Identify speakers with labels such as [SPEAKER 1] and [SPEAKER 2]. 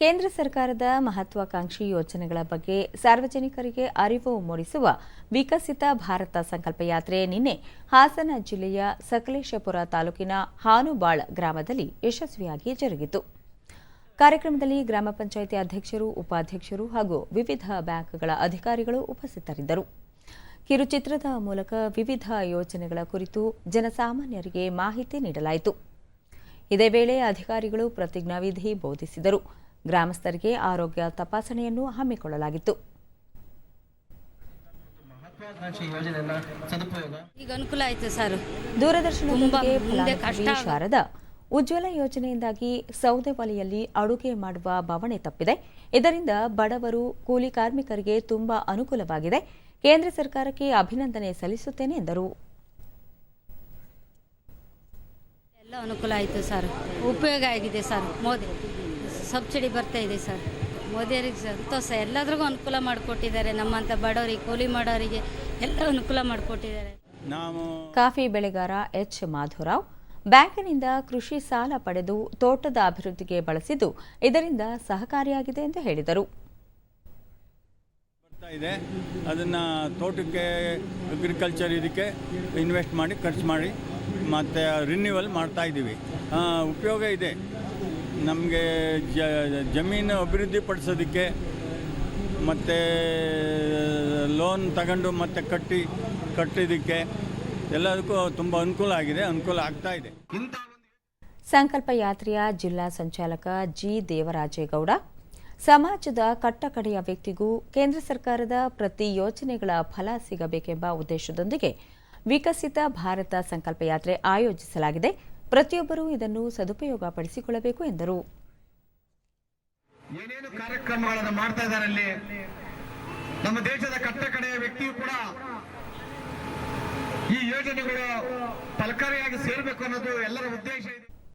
[SPEAKER 1] ಕೇಂದ್ರ ಸರ್ಕಾರದ ಮಹತ್ವಾಕಾಂಕ್ಷಿ ಯೋಜನೆಗಳ ಬಗ್ಗೆ ಸಾರ್ವಜನಿಕರಿಗೆ ಅರಿವು ಮೂಡಿಸುವ ವಿಕಸಿತ ಭಾರತ ಸಂಕಲ್ಪ ಯಾತ್ರೆ ನಿನ್ನೆ ಹಾಸನ ಜಿಲ್ಲೆಯ ಸಕಲೇಶಪುರ ತಾಲೂಕಿನ ಹಾನುಬಾಳ್ ಗ್ರಾಮದಲ್ಲಿ ಯಶಸ್ವಿಯಾಗಿ ಜರುಗಿತು. ಕಾರ್ಯಕ್ರಮದಲ್ಲಿ ಗ್ರಾಮ ಪಂಚಾಯಿತಿ ಅಧ್ಯಕ್ಷರು, ಉಪಾಧ್ಯಕ್ಷರು ಹಾಗೂ ವಿವಿಧ ಬ್ಯಾಂಕ್ಗಳ ಅಧಿಕಾರಿಗಳು ಉಪಸ್ಥಿತರಿದ್ದರು. ಕಿರುಚಿತ್ರದ ಮೂಲಕ ವಿವಿಧ ಯೋಜನೆಗಳ ಕುರಿತು ಜನಸಾಮಾನ್ಯರಿಗೆ ಮಾಹಿತಿ ನೀಡಲಾಯಿತು. ಇದೇ ವೇಳೆ ಅಧಿಕಾರಿಗಳು ಪ್ರತಿಜ್ಞಾವಿಧಿ ಬೋಧಿಸಿದರು. ಗ್ರಾಮಸ್ಥರಿಗೆ ಆರೋಗ್ಯ ತಪಾಸಣೆಯನ್ನು ಹಮ್ಮಿಕೊಳ್ಳಲಾಗಿತ್ತು.
[SPEAKER 2] ಈಗ ಅನುಕೂಲ ಆಯ್ತು ಸರ್. ದೂರದರ್ಶನ
[SPEAKER 1] ಶಾರದ ಉಜ್ವಲ ಯೋಜನೆಯಿಂದಾಗಿ ಸೌದೆ ಒಲೆಯಲ್ಲಿ ಅಡುಗೆ ಮಾಡುವ ಬವಣೆ ತಪ್ಪಿದೆ. ಇದರಿಂದ ಬಡವರು ಕೂಲಿ ಕಾರ್ಮಿಕರಿಗೆ ತುಂಬಾ ಅನುಕೂಲವಾಗಿದೆ. ಕೇಂದ್ರ ಸರ್ಕಾರಕ್ಕೆ ಅಭಿನಂದನೆ ಸಲ್ಲಿಸುತ್ತೇನೆ ಎಂದರು.
[SPEAKER 2] ಎಲ್ಲ ಅನುಕೂಲ ಆಯಿತು ಸರ್. ಉಪಯೋಗ ಆಗಿದೆ ಸರ್. ಮೋದಿ. ಸಬ್ಸಿಡಿ ಬರ್ತಾ ಇದೆ ಸರ್. ಮೋದಿಯವರಿಗೆ ಸಂತೋಷ ಎಲ್ಲದ್ರಿಗೂ ಅನುಕೂಲ ಮಾಡಿಕೊಟ್ಟಿದ್ದಾರೆ ನಮ್ಮಂಥ ಬಡವರಿಗೆ ಕೂಲಿ ಮಾಡೋರಿಗೆ ಎಲ್ಲ ಅನುಕೂಲ ಮಾಡಿಕೊಟ್ಟಿದ್ದಾರೆ.
[SPEAKER 3] ನಾವು
[SPEAKER 1] ಕಾಫಿ ಬೆಳೆಗಾರ ಎಚ್ ಮಾಧುರಾವ್ ಬ್ಯಾಂಕಿನಿಂದ ಕೃಷಿ ಸಾಲ ಪಡೆದು ತೋಟದ ಅಭಿವೃದ್ಧಿಗೆ ಬಳಸಿದ್ದು ಇದರಿಂದ ಸಹಕಾರಿಯಾಗಿದೆ ಎಂದು ಹೇಳಿದರು.
[SPEAKER 3] ಬರ್ತಾ ಇದೆ. ಅದನ್ನು ತೋಟಕ್ಕೆ ಅಗ್ರಿಕಲ್ಚರ್ ಇದಕ್ಕೆ ಇನ್ವೆಸ್ಟ್ ಮಾಡಿ ಖರ್ಚು ಮಾಡಿ ಮತ್ತು ರಿನ್ಯೂವಲ್ ಮಾಡ್ತಾ ಇದ್ದೀವಿ ಆ, ಉಪಯೋಗ ಇದೆ. ನಮಗೆ ಜಮೀನು ಅಭಿವೃದ್ಧಿ ಪಡಿಸೋದಕ್ಕೆ ಮತ್ತು ಲೋನ್ ತಗೊಂಡು ಮತ್ತೆ ಕಟ್ಟಿ, ಕಟ್ಟಿದ್ದಕ್ಕೆ ಎಲ್ಲದಕ್ಕೂ ತುಂಬ ಅನುಕೂಲ ಆಗಿದೆ, ಅನುಕೂಲ ಆಗ್ತಾ ಇದೆ.
[SPEAKER 1] ಸಂಕಲ್ಪ ಯಾತ್ರೆಯ ಜಿಲ್ಲಾ ಸಂಚಾಲಕ ಜಿ ದೇವರಾಜೇಗೌಡ, ಸಮಾಜದ ಕಟ್ಟಕಡೆಯ ವ್ಯಕ್ತಿಗೂ ಕೇಂದ್ರ ಸರ್ಕಾರದ ಪ್ರತಿ ಯೋಜನೆಗಳ ಫಲ ಸಿಗಬೇಕೆಂಬ ಉದ್ದೇಶದೊಂದಿಗೆ ವಿಕಸಿತ ಭಾರತ ಸಂಕಲ್ಪ ಯಾತ್ರೆ ಆಯೋಜಿಸಲಾಗಿದೆ. ಪ್ರತಿಯೊಬ್ಬರೂ ಇದನ್ನು ಸದುಪಯೋಗ ಪಡಿಸಿಕೊಳ್ಳಬೇಕು ಎಂದರು.
[SPEAKER 4] ಏನೇನು ಕಾರ್ಯಕ್ರಮಗಳನ್ನು ಮಾಡ್ತಾ ಇದ್ದಾರೆ ನಮ್ಮ ದೇಶದ ಕಟ್ಟ ಕಡೆಯ ವ್ಯಕ್ತಿಯು ಕೂಡ ಈ ಯೋಜನೆಗಳು ಫಲಕಾರಿಯಾಗಿ ಸೇರಬೇಕು ಅನ್ನೋದು ಎಲ್ಲರ ಉದ್ದೇಶ ಇದೆ.